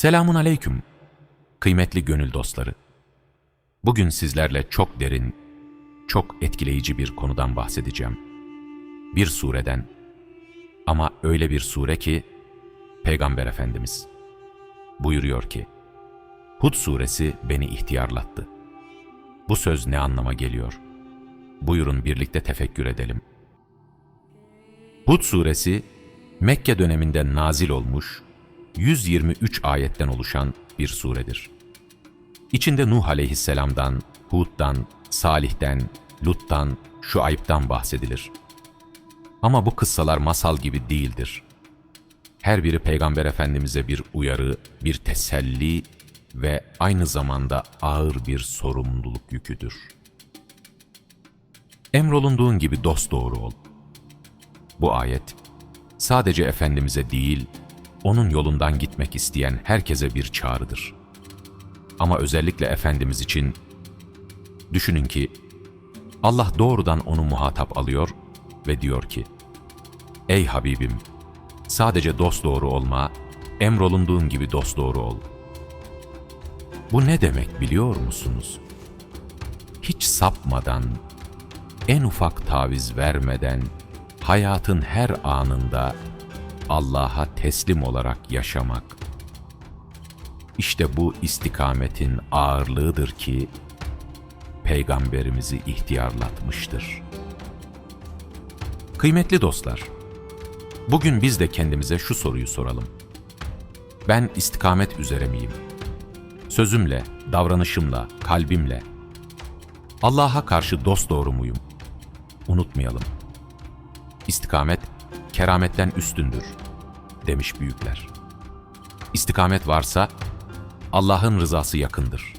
Selamun aleyküm, kıymetli gönül dostları. Bugün sizlerle çok derin, çok etkileyici bir konudan bahsedeceğim. Bir sureden ama öyle bir sure ki Peygamber Efendimiz buyuruyor ki, Hud suresi beni ihtiyarlattı. Bu söz ne anlama geliyor? Buyurun birlikte tefekkür edelim. Hud suresi Mekke döneminde nazil olmuş 123 ayetten oluşan bir suredir. İçinde Nuh aleyhisselamdan, Hud'dan, Salih'ten, Lut'tan, Şuayb'dan bahsedilir. Ama bu kıssalar masal gibi değildir. Her biri Peygamber Efendimiz'e bir uyarı, bir teselli ve aynı zamanda ağır bir sorumluluk yüküdür. Emrolunduğun gibi dosdoğru ol. Bu ayet, sadece Efendimiz'e değil, onun yolundan gitmek isteyen herkese bir çağrıdır. Ama özellikle Efendimiz için, düşünün ki, Allah doğrudan onu muhatap alıyor ve diyor ki, Ey Habibim, sadece dosdoğru olma, emrolunduğun gibi dosdoğru ol. Bu ne demek biliyor musunuz? Hiç sapmadan, en ufak taviz vermeden, hayatın her anında Allah'a teslim olarak yaşamak. İşte bu istikametin ağırlığıdır ki, Peygamberimizi ihtiyarlatmıştır. Kıymetli dostlar, bugün biz de kendimize şu soruyu soralım. Ben istikamet üzere miyim? Sözümle, davranışımla, kalbimle, Allah'a karşı dosdoğru muyum? Unutmayalım. İstikamet, kerametten üstündür, demiş büyükler. İstikamet varsa, Allah'ın rızası yakındır.